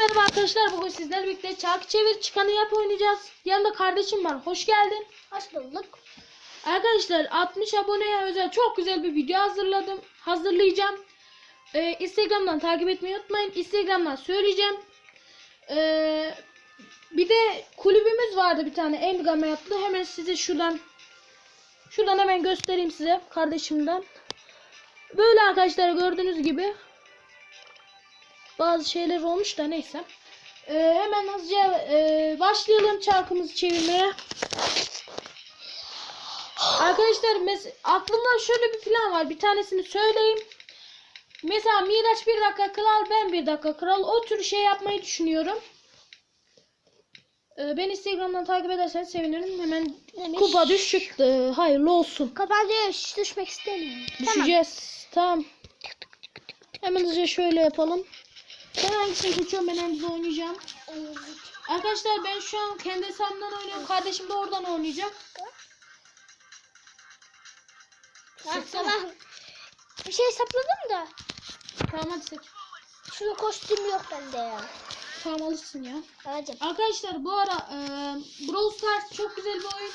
merhaba arkadaşlar. Bugün sizlerle birlikte çarkı çevir çıkanı yap oynayacağız. Yanımda kardeşim var. Hoş geldin. Hoş bulduk. Arkadaşlar 60 aboneye özel çok güzel bir video hazırladım. Hazırlayacağım. Ee, Instagram'dan takip etmeyi unutmayın. Instagram'dan söyleyeceğim. Ee, bir de kulübümüz vardı bir tane Emgame adlı. Hemen size şuradan şuradan hemen göstereyim size kardeşimden. Böyle arkadaşlar gördüğünüz gibi bazı şeyler olmuş da neyse. Ee, hemen hızlıca e, başlayalım çarkımızı çevirmeye. Arkadaşlar mes- aklımda şöyle bir plan var. Bir tanesini söyleyeyim. Mesela Miraç bir dakika kral, ben bir dakika kral. O tür şey yapmayı düşünüyorum. Ee, ben Instagram'dan takip ederseniz sevinirim. Hemen Neymiş? kupa düş çıktı. Hayırlı olsun. Kapancaya düşmek istemiyorum. Düşeceğiz. Tamam. Hemen hızlıca şöyle yapalım. Ben hangisini seçiyorum? Ben hangisini oynayacağım. Tamam. Arkadaşlar ben şu an kendi hesabımdan oynuyorum. Kardeşim de oradan oynayacak. Seçsene. tamam. Bir şey hesapladım da. Tamam hadi seç. Şunun kostümü yok bende ya. Tamam alırsın ya. Alacağım. Arkadaşlar bu ara e, Brawl Stars çok güzel bir oyun.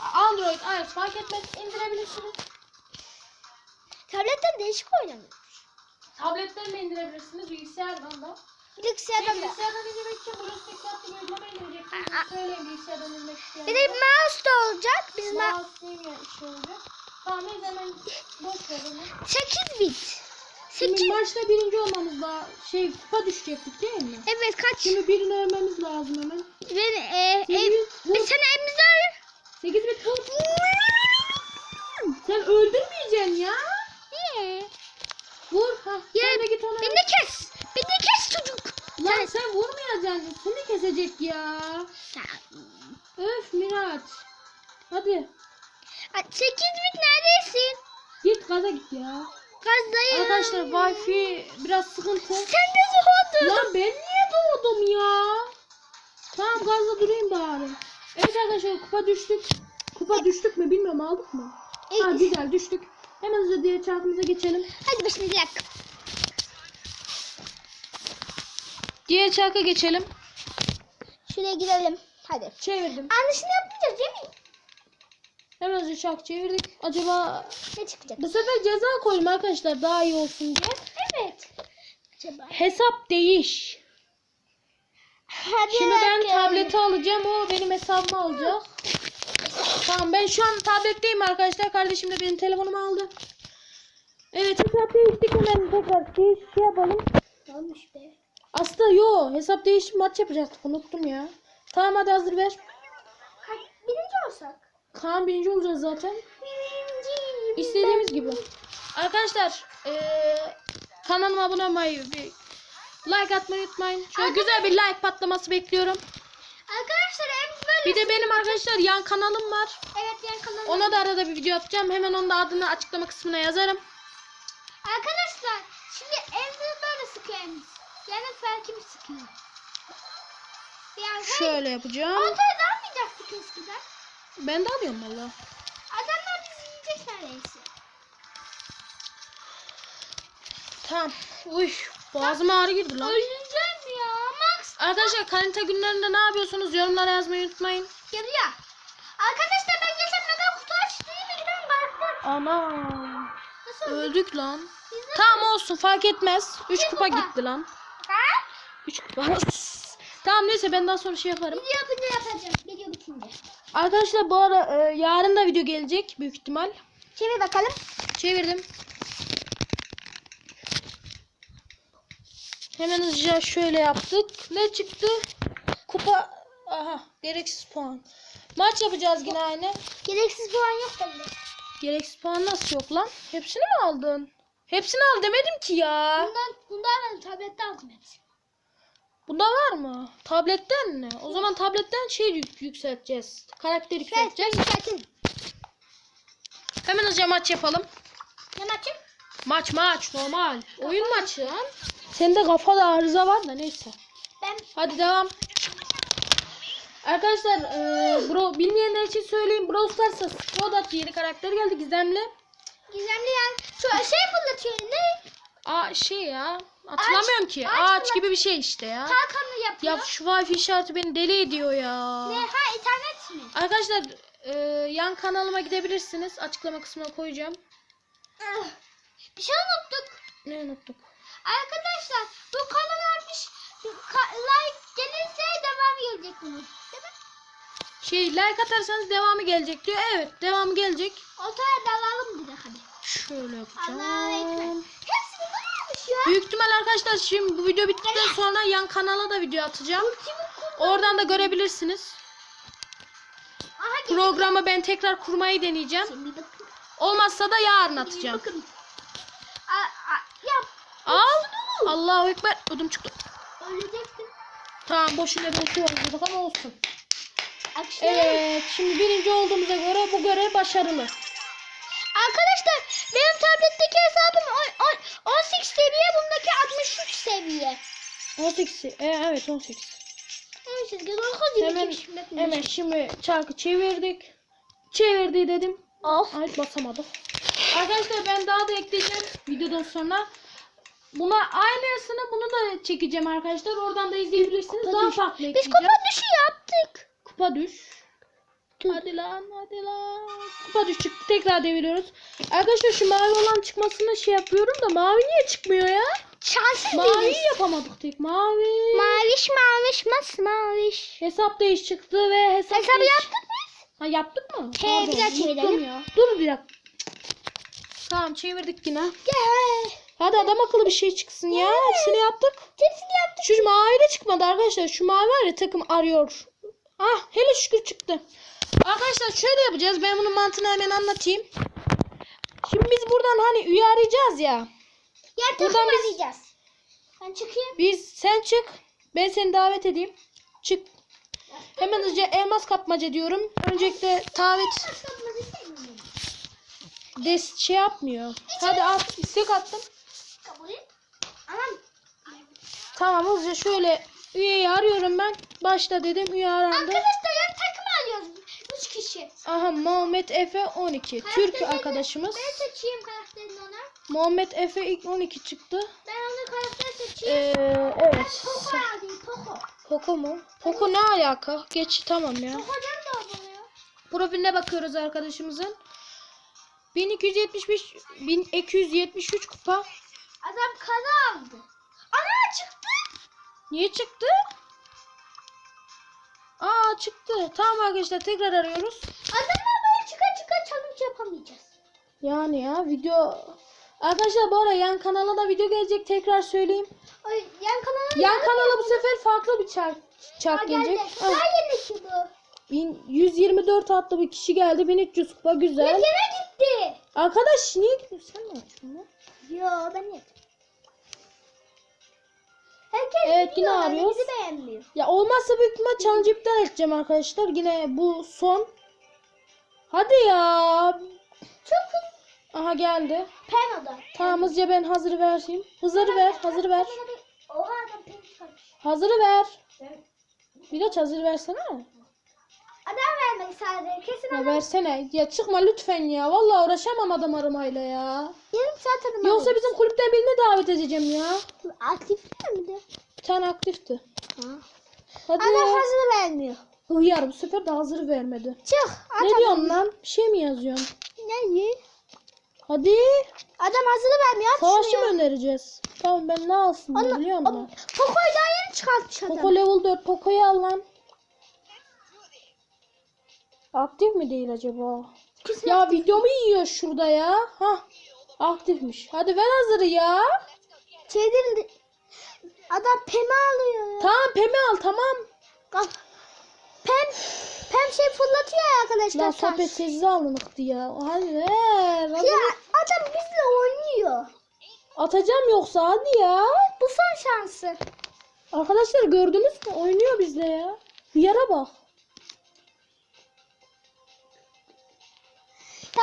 Android, iOS fark etmez indirebilirsiniz. Tabletten değişik oynanıyor. Tabletten de indirebilirsiniz, bilgisayardan da. Bilgisayardan da. Bilgisayardan indirmek için Stars adlı bir uygulama indireceksiniz. Söyleyin bilgisayardan indirmek isteyen. Bir de mouse da olacak. Biz Mouse değil ya işi olacak. Tamam biz hemen boş ver onu. 8 bit. Şimdi 8. maçta birinci olmamız da şey kupa düşecektik değil mi? Evet kaç? Şimdi birini ölmemiz lazım hemen. Ben e, Sekiz ev, vur. sen evimizde 8 bit vur. Sen öldürmeyeceksin ya. Vur. Ha, Ya, sen de git ona. Beni kes. Beni kes çocuk. Lan sen vurmayacaksın. Seni kesecek ya. Öf Miraç. Hadi. 8 bit neredesin? Git gaza git ya. Gazdayım. Arkadaşlar Wi-Fi biraz sıkıntı. Sen de doğdun. Lan ben niye doğdum ya? Tamam gazla durayım bari. Evet arkadaşlar kupa düştük. Kupa düştük mü bilmiyorum aldık mı? Ha güzel düştük. Hemen hızlıca diğer çarkımıza geçelim. Hadi başını bir dakika. Diğer çarka geçelim. Şuraya girelim. Hadi. Çevirdim. Anlaşını yapmayacağız değil mi? Hemen hızlıca çark çevirdik. Acaba Ne çıkacak? bu sefer ceza koyayım arkadaşlar daha iyi olsun diye. Evet. Acaba. Hesap değiş. Hadi Şimdi ben bakalım. tableti alacağım. O benim hesabımı alacak. Tamam ben şu an tabletteyim arkadaşlar. Kardeşim de benim telefonumu aldı. Evet hesap değiştik hemen tekrar değiş şey yapalım. Olmuş be. Aslında yo hesap değişti maç yapacaktık unuttum ya. Tamam hadi hazır ver. Kaç, birinci olsak? Kaan birinci olacağız zaten. Birinci. İstediğimiz gibi. Arkadaşlar eee kanalıma abone olmayı bir like atmayı unutmayın. Şöyle güzel bir like patlaması bekliyorum. Arkadaşlar böyle. Bir de benim arkadaşlar yan kanalım var. Evet yan kanalım. Ona da arada bir video atacağım. Hemen onun da adını açıklama kısmına yazarım. Arkadaşlar şimdi evde böyle sıkıyoruz. Yani farkım sıkıyor. Yani Şöyle yapacağım. Ortaya da almayacaktık eskiden. Ben de alıyorum valla. Adamlar bizi yiyecek neredeyse. Tamam. Uy boğazıma ağrı girdi lan. Öleceğim Arkadaşlar kalite günlerinde ne yapıyorsunuz? Yorumlara yazmayı unutmayın. yarıyor. Arkadaşlar ben geçen mega kutu. Bir gidelim baktım. Ana. Nasıl? Öldük lan. Biz de- Tamam olsun fark etmez. 3 İki kupa kupa. gitti lan. Ha? 3 kupa. tamam neyse ben daha sonra şey yaparım. Video yapınca yapacağım. Video bitince. Arkadaşlar bu ara e, yarın da video gelecek büyük ihtimal. Çevir bakalım. Çevirdim. Hemen hızlıca şöyle yaptık. Ne çıktı? Kupa. Aha gereksiz puan. Maç yapacağız yine aynı. Gereksiz puan yok bende. Gereksiz puan nasıl yok lan? Hepsini mi aldın? Hepsini al demedim ki ya. Bundan, bundan ben tablette aldım hepsini. Bunda var mı? Tabletten mi? O zaman tabletten şey yük- yükselteceğiz. Karakter Ben, yükselteceğiz. ben yükseltirim. Hemen hızlıca maç yapalım. Ne maçım? Maç maç normal. Oyun maçı lan. Sende kafada arıza var da neyse. Ben Hadi devam. Arkadaşlar e, bro bilmeyenler için söyleyeyim. Brawl Stars'a Sprout yeni karakter geldi gizemli. gizemli yani. Şu şey fırlatıyor. Ne? a şey ya. Hatırlamıyorum ki. ağaç Ağaç gibi bir şey işte ya. Kalkanı yapıyor. Ya şu wifi işareti beni deli ediyor ya. Ne? Ha internet mi? Arkadaşlar e, yan kanalıma gidebilirsiniz. Açıklama kısmına koyacağım. Bir şey unuttuk. Ne unuttuk? Arkadaşlar bu konularmış ka- like gelirse devam gelecek bunun. Değil mi? Şey like atarsanız devamı gelecek diyor. Evet devamı gelecek. Ortaya dalalım bir de hadi. Şöyle yapacağım. Hepsi bunlarmış ya. Büyük ihtimal arkadaşlar şimdi bu video bittikten sonra yan kanala da video atacağım. Oradan da görebilirsiniz. Aha. Programı ben tekrar kurmayı deneyeceğim. Olmazsa da yarın atacağım. bakın. Al. Allahu Ekber. Ödüm çıktı. ölecektim. Tamam boşuna şey oldu ama olsun. Akşam. Evet şimdi birinci olduğumuza göre bu görev başarılı. Arkadaşlar benim tabletteki hesabım on- on- 18 seviye bundaki 63 seviye. 18. E, evet 18. Evet siz gel okul Hemen, gibi hemen şimdi çarkı çevirdik. Çevirdi dedim. Of. Ay basamadık. Arkadaşlar ben daha da ekleyeceğim videodan sonra. Buna aynısını bunu da çekeceğim arkadaşlar. Oradan da izleyebilirsiniz. Daha farklı Biz kupa düşü yaptık. Kupa düş. Hadi lan hadi lan. Kupa düş çıktı. Tekrar deviriyoruz. Arkadaşlar şu mavi olan çıkmasını şey yapıyorum da mavi niye çıkmıyor ya? Şanssız Mavi değiliz. yapamadık tek. Mavi. Maviş maviş mas maviş. Hesap değiş çıktı ve hesap Hesabı değiş- yaptık mı? Ha yaptık mı? He, Pardon, bir daha çevirelim. Dur bir dakika. Tamam çevirdik yine. Gel. Hadi adam akıllı bir şey çıksın ya. Hepsini yaptık. Hepsini yaptık. Şu mavi de çıkmadı arkadaşlar. Şu mavi var ya takım arıyor. Ah hele şükür çıktı. Arkadaşlar şöyle yapacağız. Ben bunun mantığını hemen anlatayım. Şimdi biz buradan hani üye arayacağız ya. Buradan takım biz- arayacağız. Ben çıkayım. Biz sen çık. Ben seni davet edeyim. Çık. Hemen hızlıca elmas kapmaca diyorum. Öncelikle davet des şey yapmıyor. Hadi at. istek attım. Anam. Tamam hızlıca şöyle üyeyi arıyorum ben. Başla dedim üye arandı. Arkadaşlar yan takım alıyoruz. 3 kişi. Aha Muhammed Efe 12. Türk arkadaşımız. Ben seçeyim karakterini ona. Muhammed Efe ilk 12 çıktı. Ben onu karakter seçeyim. Ee, Ben evet. Poco alayım Poco. Poco mu? Poco ne alaka? Geç tamam ya. Poco'dan da oluyor. Profiline bakıyoruz arkadaşımızın. 1275 1273 kupa. Adam kaza aldı. Ana çıktı. Niye çıktı? Aa çıktı. Tamam arkadaşlar tekrar arıyoruz. Adamlar böyle çıka çıka challenge yapamayacağız. Yani ya video Arkadaşlar bu ara yan kanala da video gelecek tekrar söyleyeyim. Ay, yan kanala Yan kanala bu sefer farklı bir çark, çark gelecek. geldi. Ki bu. 1124 adlı bir kişi geldi. 1300 kupa güzel. Yere gitti. Arkadaş niye gidiyorsun? Sen mi lan? Yo ben yedim. Herkes Evet, yine arıyoruz. Beğenmiyor. Ya olmazsa büyük ihtimal challenge iptal edeceğim arkadaşlar. Yine bu son. Hadi ya. Çok hızlı. Aha geldi. Pen o da. Tamam hızlıca ben hazır vereyim. Hazır ver, hazır ver. Oha adam pen çıkarmış. Hazır ver. Miraç hazır versene. Sadece. Kesin Ya adam. versene. Ya çıkma lütfen ya. Vallahi uğraşamam adam aramayla ya. Yarım saat adam Yoksa bizim kulüpten birini davet edeceğim ya. Aktif değil mi de? Bir tane aktifti. Ha. Hadi. Adam hazır vermiyor. Hıyar bu sefer de hazır vermedi. Çık. At Ne adam. diyorsun lan? Bir şey mi yazıyorsun? Ne? Hadi. Adam hazır vermiyor. At Savaşçı şunu mı ya. önereceğiz? Tamam ben ne alsın Onu- biliyor musun? Poco'yu daha yeni çıkartmış adam. Poco level 4 Poco'yu al lan. Aktif mi değil acaba? Kesin Ya videomu yiyor şurada ya. Ha. Aktifmiş. Hadi ver hazırı ya. Şeyden de- adam pemi alıyor ya. Tamam Pemi al tamam. Pem pem şey fırlatıyor ya arkadaşlar. Lan sohbet sessiz alınıktı ya. Hadi ver. Hadi. Ya adam bizle oynuyor. Atacağım yoksa hadi ya. Bu son şansı. Arkadaşlar gördünüz mü? Oynuyor bizle ya. Yara bak.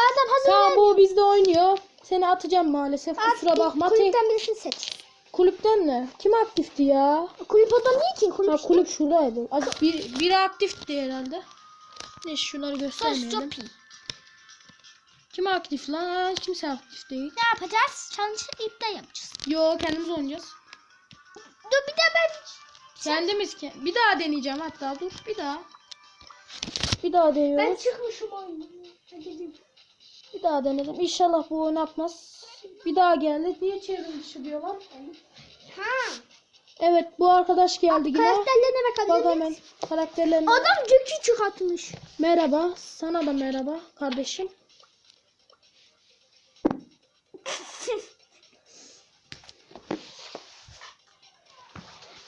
Adam hazır vermiyor. bu bizde oynuyor. Seni atacağım maalesef. Artık Kusura bakma. Kulüpten birisini seç. kulüpten ne? Kim aktifti ya? Kulüp adam değil ki. Kulüp Ha, işte. kulüp şuradaydı. Az bir biri aktifti herhalde. Neyse şunları göstermeyelim. Kim aktif lan? Kimse aktif değil. Ne yapacağız? Challenge iptal yapacağız. Yo kendimiz oynayacağız. Dur bir de ben Kendimiz ki. Bir daha deneyeceğim hatta dur bir daha. Bir daha ben deniyoruz. çıkmışım oyunu. Bir daha denedim. İnşallah bu oynatmaz. Bir daha geldi. Niye çevrim diyorlar? Ha. Evet bu arkadaş geldi yine. Karakterlerine Bak bakalım. hemen karakterlerine. Adam çok küçük atmış. Merhaba. Sana da merhaba kardeşim.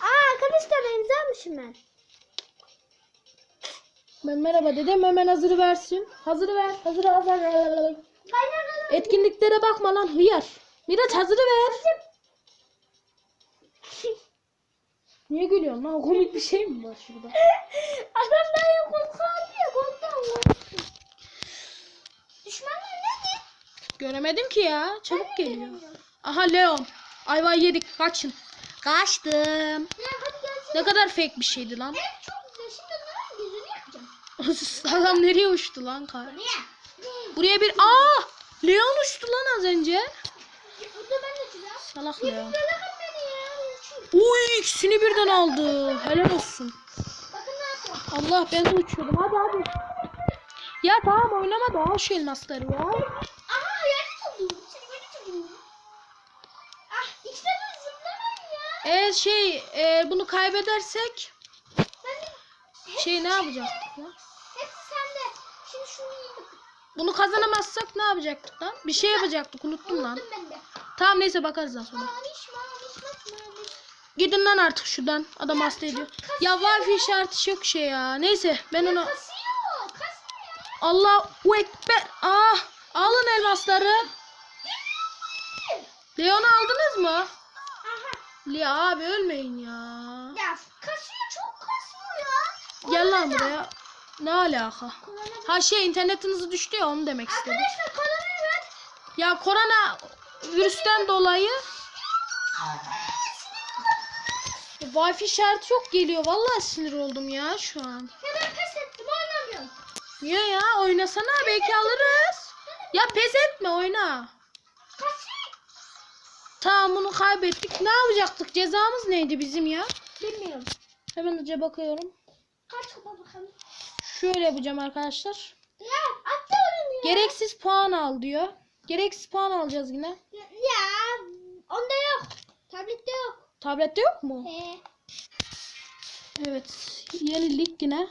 Aa arkadaşlar benzermişim ben. Ben merhaba dedim. Hemen hazırı versin. Hazırı ver. Hazırı hazır. Etkinliklere bakma lan hıyar. Miraç hazırı ver. Niye gülüyorsun lan? Komik bir şey mi var şurada? Adam daha korku alıyor. Korku. Düşmanlar nerede? Göremedim ki ya. Çabuk geliyor. Aha Leon. Ayva yedik. Kaçın. Kaçtım. Ya. Ne kadar fake bir şeydi lan. Evet çok güzel. Şimdi onların gözünü yakacağım. Adam nereye uçtu lan kar? Buraya bir... Aa! Leon uçtu lan az önce. Salak Leon. Uy ikisini birden aldı. Helal olsun. Allah ben de uçuyordum. Hadi hadi. Ya tamam oynama da al şu elmasları ya. Aha hayalet oldum. Seni böyle tutuyorum. Ah işte bu zıplamayın ya. Eğer şey e, bunu kaybedersek şey ne yapacaktık ya? Hepsi sende. Şimdi şunu yiyip Bunu kazanamazsak ne yapacaktık lan? Bir şey yapacaktık unuttum lan. unuttum ben de. Tamam neyse bakarız daha sonra. Maviş maviş maviş. Gidin lan artık şuradan. Adam hasta ediyor. Ya wifi işareti yok şey ya. Neyse ben onu... Kasıyor. Kasıyor ya. Allahu Ekber. Ah! Alın elmasları. Leon'u aldınız mı? Aha. Ya abi ölmeyin ya. Ya kasıyor çok kasıyor ya. Gel lan buraya. Ne alaka? Korona... Ha şey internetiniz düştü ya onu demek istedim. Arkadaşlar korona ver. Ya korona virüsten dolayı Wi-Fi işareti çok geliyor. Vallahi sinir oldum ya şu an. Ya ben pes ettim oynamıyorum. Niye ya? Oynasana belki alırız. Ya pes etme oyna. Tamam bunu kaybettik. Ne yapacaktık? Cezamız neydi bizim ya? Bilmiyorum. Hemen önce bakıyorum. Kaç kupa bakalım. Şöyle yapacağım arkadaşlar. Ya attı onu ya. Gereksiz puan al diyor. Gereksiz puan alacağız yine. Ya, ya onda yok. Tablette yok. Tablette yok mu? He. Evet. Yenilik yine.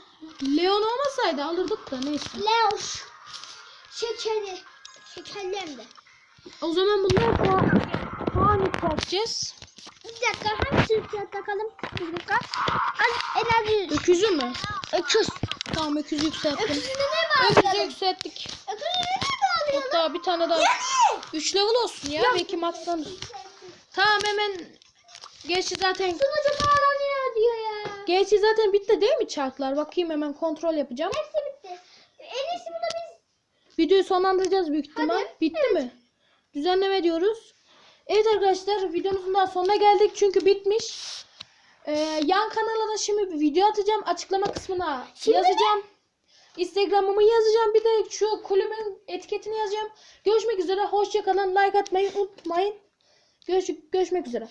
Leon olmasaydı alırdık da neyse. Leoş. Şekeri. Şekerli hem de. O zaman bunlar puan, puan yükselteceğiz. Bir dakika hangisini fiyat takalım? Bir dakika. Az enerji. Öküzü mü? Öküz. Tamam öküzü yükselttim. Öküzü yükselttik. Hatta bir tane daha. 3 level olsun ya. Belki maxlanır. Tamam hemen. Gerçi zaten Sunucu bağlanıyor diyor ya. Gerçi zaten bitti değil mi çarklar? Bakayım hemen kontrol yapacağım. Hepsi bitti. En iyisi bunu biz. Videoyu sonlandıracağız büyük ihtimal. Hadi. Bitti mi? Düzenleme diyoruz. Evet arkadaşlar videomuzun daha sonuna geldik çünkü bitmiş. Ee, yan kanala da şimdi bir video atacağım. Açıklama kısmına Şimdi mi? yazacağım. Instagram'ımı yazacağım. Bir de şu kulübün etiketini yazacağım. Görüşmek üzere. Hoşçakalın. Like atmayı unutmayın. Görüş görüşmek üzere.